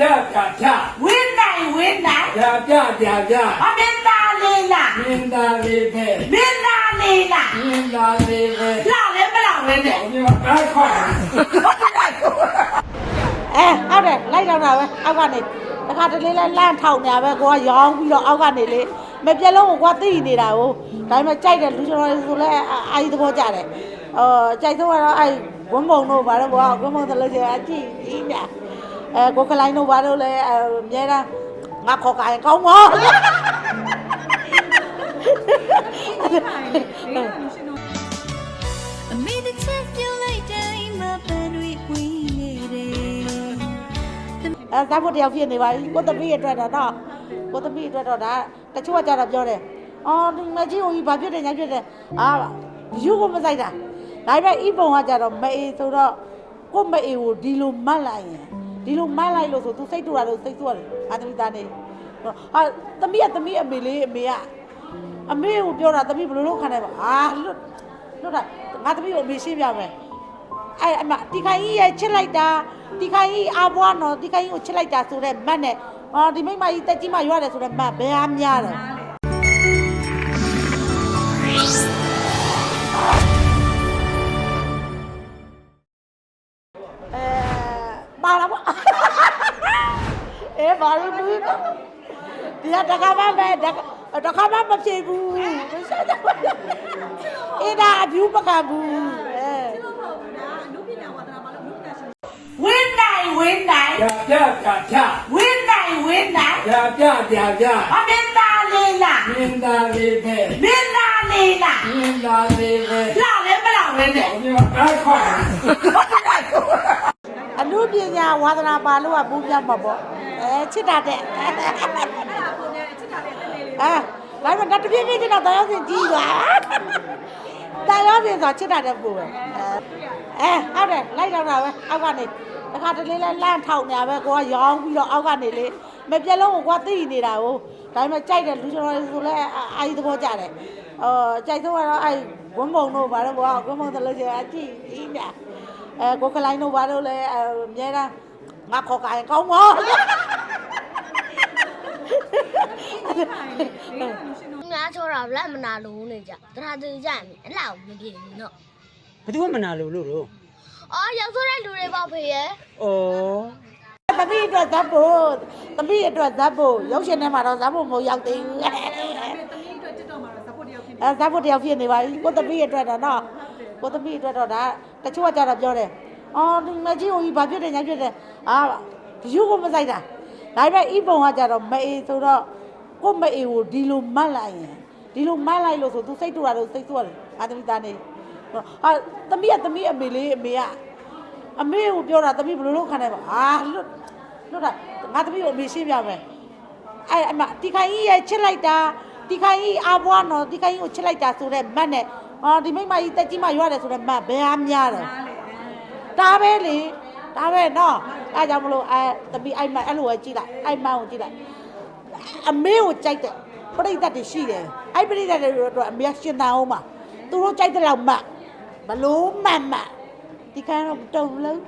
ပြပြပြဝင်းနိုင်ဝင်းနိုင်ပြပြပြပြအမင်းသားလေးလားမင်းသားလေးပဲမင်းသားလေးလားမင်းသားလေးပဲလာလဲမလာလဲနဲ့ဒီမှာအားခေါ်အဲဟုတ်တယ်လိုက်တော့တာပဲအောက်ကနေတခါတလေလဲလန့်ထောင်နေတာပဲကိုကရောင်းပြီးတော့အောက်ကနေလေမပြက်လုံးကိုကိုကသိနေတာကိုဒါပေမဲ့ကြိုက်တယ်လူကျွန်တော်တွေဆိုလဲအာကြီးသဘောကျတယ်အော်ကြိုက်တော့ကတော့အဲဝန်းပုံတို့ဘာလို့ဘောဝန်းပုံတလို့ကျအကြည့်ကြီးမြ အဲကိုကလိုင်းတို့ဘာလို့လဲအမြဲတမ်းငါခေါ်ကြရင်ကောင်းမောအမေတစ်ချက်ပြုံးလိုက်တိုင်းမှာပန်းတွေဝင်နေတယ်အဲဇာတ်ဖို့တယောက်ဖြစ်နေပါပြီကိုသမီးအတွက်တော့နော်ကိုသမီးအတွက်တော့ဒါတချို့ကကြတော့ပြောတယ်အော်ဒီမကြီးဟိုကြီးဘာဖြစ်တယ်ညာဖြစ်တယ်အာယူကိုမဆိုင်တာဒါပေမဲ့ဤပုံကကြတော့မအေးဆိုတော့ကိုမအေးကိုဒီလိုမတ်လိုက်ရင် ဒီလိုမတ်လိုက်လို့ဆိုသူစိတ်တူတာလို့စိတ်တူတယ်အာသမီးသားနေဟာသမီးကသမီးအမေလေးအမေကအမေကိုပြောတာသမီးဘယ်လိုလုပ်ခံနိုင်ပါအာလွတ်လွတ်တာငါသမီးကိုအမေရှင်းပြမယ်အဲ့အမဒီခိုင်ကြီးရဲ့ချစ်လိုက်တာဒီခိုင်ကြီးအာဘွားနော်ဒီခိုင်ကြီးကိုချစ်လိုက်တာဆိုတဲ့မတ်နဲ့အော်ဒီမိမကြီးတက်ကြီးမှရွရတယ်ဆိုတဲ့မတ်ဘယ်အားများတယ် ဘာလို့လူဒီကတခါမှပဲတခါမှမဖြစ်ဘူးအေးဒါအပြူပကဘူးအဲဝင်းနိုင်ဝင်းနိုင်ပြပြပြပြဝင်းနိုင်ဝင်းနိုင်ပြပြပြပြအမင်းသားလေးလားမင်းသားလေးပဲမင်းသားလေးလားမင်းသားလေးပဲလာလဲမလာလဲနဲ့ဒီမှာအားခေါ်အမှု ပညာဝါသနာပါလို့ကဘူးပြတ်မှာပေါ့အဲချစ်တာတဲ့အဲဒါပေမဲ့တပြည့်ပြည့်ချင်းတော့တရားစင်ကြီးသွားတရားစင်ဆိုချစ်တာတဲ့ပူပဲအဲအဲဟုတ်တယ်လိုက်တော့တာပဲအောက်ကနေတခါတလေလဲလန့်ထောင်နေတာပဲကိုကရောင်းပြီးတော့အောက်ကနေလေမပြက်လုံးကိုကိုကသိနေတာကိုဒါပေမဲ့ကြိုက်တယ်လူကျွန်တော်တွေဆိုလဲအာကြီးသဘောကျတယ်အော်ကြိုက်တော့ကတော့အဲဝန်းပုံတို့ဘာလို့ဘောဝန်းပုံတလို့ကျအကြည့်ကြီးမြ အဲကိုကလိုင်းတို့ဘာလို့လဲအမြဲတမ်းငါခေါ်ကြရင်ကောင်းမောငါချောတာလက်မနာလို့နေကြတရာတူကြရင်အဲ့လောက်မပြေဘူးနော်ဘယ်သူမှမနာလို့လို့တော့အော်ရောက်ဆိုတဲ့လူတွေပေါ့ဖေရဲ့ဩသမီးအတွက်ဇက်ဖို့သမီးအတွက်ဇက်ဖို့ရုပ်ရှင်ထဲမှာတော့ဇက်ဖို့မဟုတ်ရောက်သေးဘူးသမီးအတွက်တက်တော့မှာတော့ဇက်ဖို့တယောက်ဖြစ်နေအဲဇက်ဖို့တယောက်ဖြစ်နေပါပြီကိုသမီးအတွက်တော့နော် ကိုသမီးအတွက်တော့ဒါတချို့ကကြတော့ပြောတယ်အော်ဒီမကြီးဟိုကြီးဘာဖြစ်တယ်ညာဖြစ်တယ်အာယူကိုမဆိုင်တာဒါပေမဲ့ဤပုံကကြတော့မအေးဆိုတော့ကိုမအေးကိုဒီလိုမတ်လိုက်ရင်ဒီလိုမတ်လိုက်လို့ဆိုသူစိတ်တူတာလို့စိတ်တူတယ်အာသမီးသားနေဟာသမီးကသမီးအမေလေးအမေကအမေကိုပြောတာသမီးဘယ်လိုလုပ်ခံနိုင်ပါအာလွတ်လွတ်တာငါသမီးကိုအမေရှင်းပြမယ်အဲ့အမဒီခိုင်ကြီးရဲ့ချစ်လိုက်တာဒီခိုင်ကြီးအာဘွားနော်ဒီခိုင်ကြီးကိုချစ်လိုက်တာဆိုတဲ့မတ်နဲ့ အော်ဒီမိမကြီးတက်ကြီးမှရွရတယ်ဆိုတဲ့မတ်ဘယ်အားများတယ်ဒါပဲလေဒါပဲနော်အဲကြောင့်မလို့အဲသမီးအဲ့မတ်အဲ့လိုပဲကြည့်လိုက်အဲ့မတ်ကိုကြည့်လိုက်အမေကိုကြိုက်တဲ့ပြိတ္တတွေရှိတယ်အဲ့ပြိတ္တတွေတော့အမေရှင်တန်အောင်ပါသူတို့ကြိုက်တဲ့လောက်မတ်ဘလို့မတ်မတ်ဒီကံတော့မတုံလို့